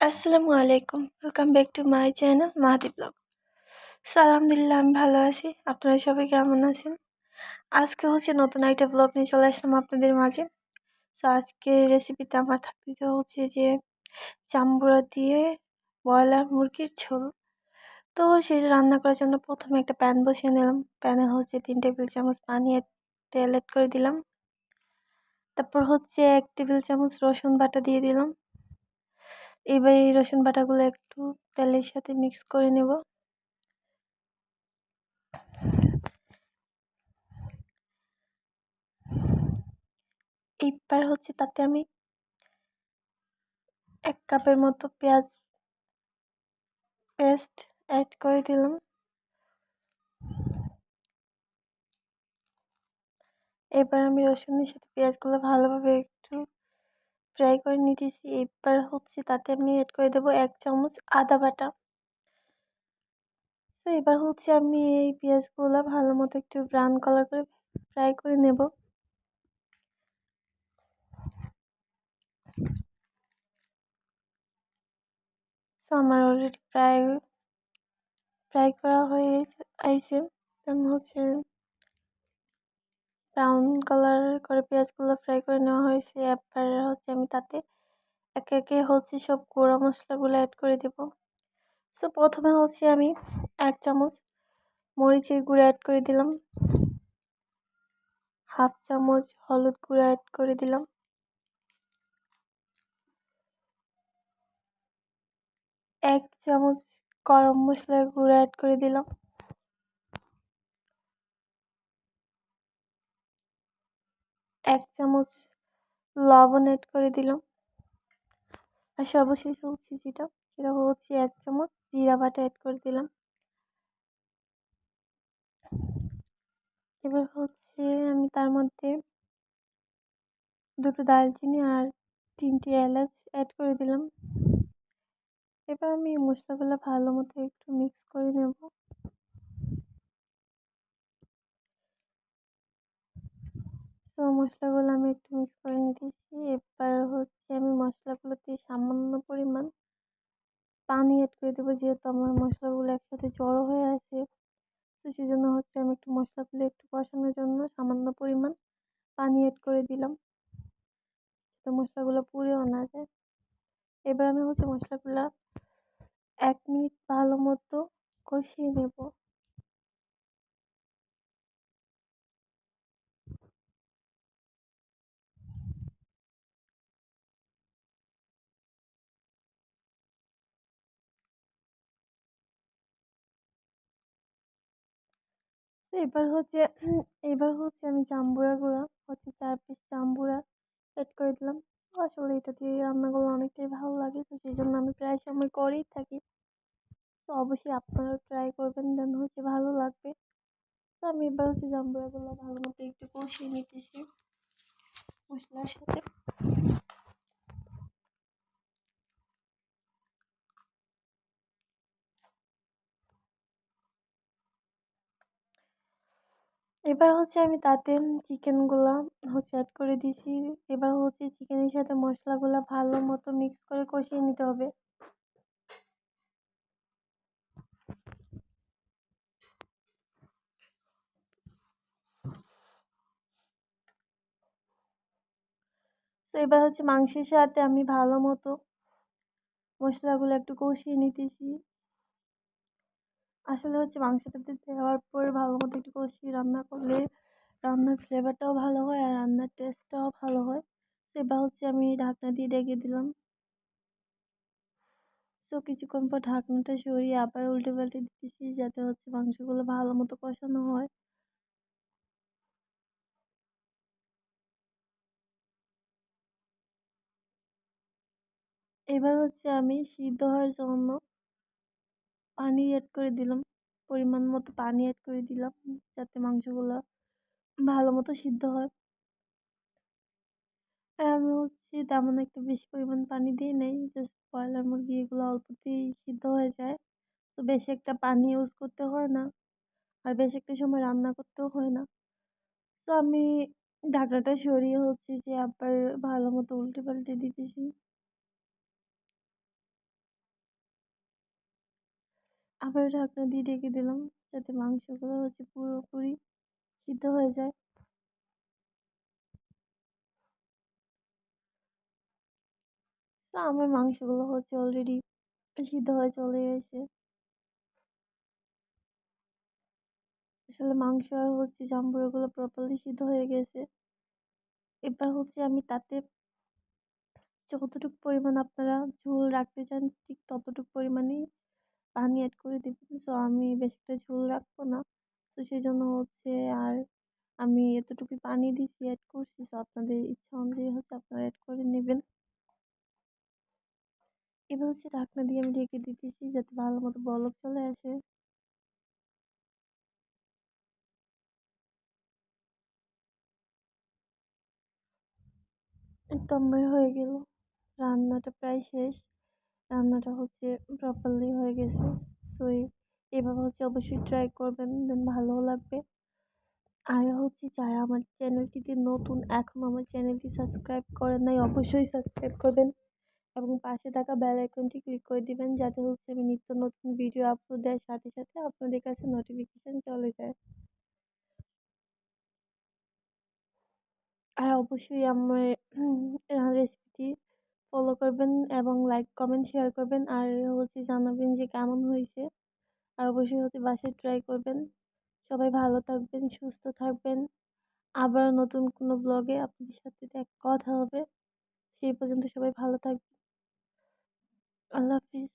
আসসালামু আলাইকুম। Welcome back to my channel Mahadi blog so আলহামদুলিল্লাহ, আমি ভালো আছি। আপনারা সবাই কেমন আছেন? আজকে হচ্ছে নতুন একটা ব্লগ নিয়ে চলে আসলাম আপনাদের মাঝে। সো আজকে রেসিপিতে আমার থাকতে হচ্ছে যে, চাম্বুরা দিয়ে ব্রয়লার মুরগির ঝোল। তো, সেটা রান্না করার জন্য প্রথমে একটা প্যান বসিয়ে নিলাম। প্যানে হচ্ছে তিন টেবিল চামচ পানি তেল অ্যাড করে দিলাম। তারপর হচ্ছে এক টেবিল চামচ রসুন বাটা দিয়ে দিলাম। এবার এই রসুন বাটাগুলো একটু তেলের সাথে মিক্স করে নেব। এইবার হচ্ছে তাতে আমি এক কাপের মতো পেঁয়াজ পেস্ট অ্যাড করে দিলাম। এবার আমি রসুনের সাথে পেঁয়াজগুলো ভালোভাবে একটু ফ্রাই করে নিতেছি। এবার হচ্ছে তাতে আমি অ্যাড করে দেবো এক চামচ আদা বাটা। তো এবার হচ্ছে আমি এই পেঁয়াজগুলো ভালো মতো একটু ব্রাউন কালার করে ফ্রাই করে নেব। তো আমার অলরেডি প্রায় ফ্রাই করা হয়ে আইছে। হচ্ছে ব্রাউন কালার করে পেঁয়াজগুলো ফ্রাই করে নেওয়া হয়েছে। এবার হচ্ছে আমি তাতে একে একে হচ্ছে সব গুঁড়ো মশলাগুলো অ্যাড করে দেব। তো প্রথমে হচ্ছে আমি এক চামচ মরিচের গুঁড়ো অ্যাড করে দিলাম। হাফ চামচ হলুদ গুঁড়ো অ্যাড করে দিলাম। এক চামচ গরম মশলার গুঁড়ো অ্যাড করে দিলাম। এক চামচ লবণ অ্যাড করে দিলাম। আর সর্বশেষ হচ্ছে যেটা, সেটা হচ্ছে এক চামচ জিরা বাটা অ্যাড করে দিলাম। এবার হচ্ছে আমি তার মধ্যে দুটো দালচিনি আর তিনটি এলাচ অ্যাড করে দিলাম। এবার আমি মশলাগুলো ভালো মতো একটু মিক্স করে নেব। তো মশলাগুলো আমি একটু মিক্স করে নিতেছি। এবার হচ্ছে আমি মশলাগুলোতে সামান্য পরিমাণ পানি অ্যাড করে দেবো, যেহেতু আমার মশলাগুলো একসাথে জড়ো হয়ে আছে। তো সেই জন্য হচ্ছে আমি একটু মশলাগুলো একটু কষানোর জন্য সামান্য পরিমাণ পানি অ্যাড করে দিলাম। যাতে মশলাগুলো পুড়েও না যায়। এবার আমি হচ্ছে মশলাগুলো এক মিনিট ভালো মতো কষিয়ে নেব। এবার হচ্ছে এবার হচ্ছে আমি জাম্বুরা গুঁড়া, হচ্ছে চার পিস জাম্বুরা অ্যাড করে দিলাম। আসলে এটা দিয়ে রান্নাগুলো অনেকটাই ভালো লাগে, তো সেই জন্য আমি প্রায় সময় করেই থাকি। তো অবশ্যই আপনারাও ট্রাই করবেন দেন হচ্ছে ভালো লাগবে। তো আমি এবার হচ্ছে জাম্বুরাগুলো ভালো মতো একটু কষিয়ে নিতেছি। মশলার সাথে। এবার হচ্ছে আমি তাতে চিকেনগুলো হচ্ছে অ্যাড করে দিয়েছি। এবার হচ্ছে চিকেনের সাথে মশলাগুলো ভালো মতো মিক্স করে কষিয়ে নিতে হবে। তো এবার হচ্ছে মাংসের সাথে আমি ভালো মতো মশলাগুলো একটু কষিয়ে নিতেছি। আসলে হচ্ছে মাংসটাতে দেওয়ার পর ভালো মতো একটু কষিয়ে রান্না করলে রান্নার ফ্লেভারটাও ভালো হয় আর রান্নার টেস্টটাও ভালো হয়। এবার হচ্ছে আমি ঢাকনা দিয়ে রেখে দিলাম। তো কিছুক্ষণ পর ঢাকনাটা সরিয়ে আবার উল্টে পাল্টে দিতেছি যাতে হচ্ছে মাংসগুলো ভালো মতো কষানো হয়। এবার হচ্ছে আমি সিদ্ধ হওয়ার জন্য পানি অ্যাড করে দিলাম। পরিমাণ মতো পানি অ্যাড করে দিলাম যাতে মাংসগুলো ভালো মতো সিদ্ধ হয়। আর আমি হচ্ছে তেমন একটা বেশি পরিমাণ পানি দিই নাই জাস্ট ব্রয়লার মুরগি এগুলো অল্পতেই সিদ্ধ হয়ে যায়। তো বেশি একটা পানি ইউজ করতে হয় না, আর বেশি একটা সময় রান্না করতেও হয় না। তো আমি ঢাকনাটা সরিয়ে হচ্ছে যে আবার ভালো মতো উল্টে পাল্টে দিতেছি। আবার ঢাকনা দিয়ে ঢেকে দিলাম যাতে মাংসগুলো হচ্ছে পুরোপুরি সিদ্ধ হয়ে যায়। তো আমার মাংসগুলো হচ্ছে অলরেডি সিদ্ধ হয়ে চলে গেছে আসলে মাংস আর হচ্ছে জাম্বুরাগুলো প্রপারলি সিদ্ধ হয়ে গেছে। এবার হচ্ছে আমি তাতে যতটুকু পরিমাণ আপনারা ঝোল রাখতে চান ঠিক ততটুকু পরিমাণেই পানি অ্যাড করে দেবেন সো আমি বেশি একটা ঝোল রাখব না। তো সেই জন্য হচ্ছে আর আমি এতটুকুই পানি দিয়েছি অ্যাড করছি। সো আপনাদের ইচ্ছা অনুযায়ী হচ্ছে আপনারা অ্যাড করে নেবেন। এবার হচ্ছে ঢাকনা দিয়ে আমি ঢেকে দিতেছি যাতে ভালো মতো বলক চলে আসে। তো আমার হয়ে গেল। রান্নাটা প্রায় শেষ। রান্নাটা হচ্ছে প্রপারলি হয়ে গেছে। সো এভাবে হচ্ছে অবশ্যই ট্রাই করবেন দেন ভালোও লাগবে। আর হচ্ছে যারা আমার চ্যানেলটিতে নতুন এখনও আমার চ্যানেলটি সাবস্ক্রাইব করেন নাই, অবশ্যই সাবস্ক্রাইব করবেন। এবং পাশে থাকা বেল আইকনটি ক্লিক করে দিবেন, যাতে হচ্ছে আমি নিত্য নতুন ভিডিও আপলোড দেওয়ার সাথে সাথে আপনাদের কাছে নোটিফিকেশান চলে যায়। আর অবশ্যই আমার রেসিপিটি ফলো করবেন এবং লাইক কমেন্ট শেয়ার করবেন। আর হচ্ছে জানাবেন যে কেমন হয়েছে। আর অবশ্যই হচ্ছে বাসায় ট্রাই করবেন। সবাই ভালো থাকবেন, সুস্থ থাকবেন। আবার নতুন কোনো ব্লগে আপনাদের সাথে দেখা, কথা হবে। সেই পর্যন্ত সবাই ভালো থাকবেন। আল্লাহ হাফিজ।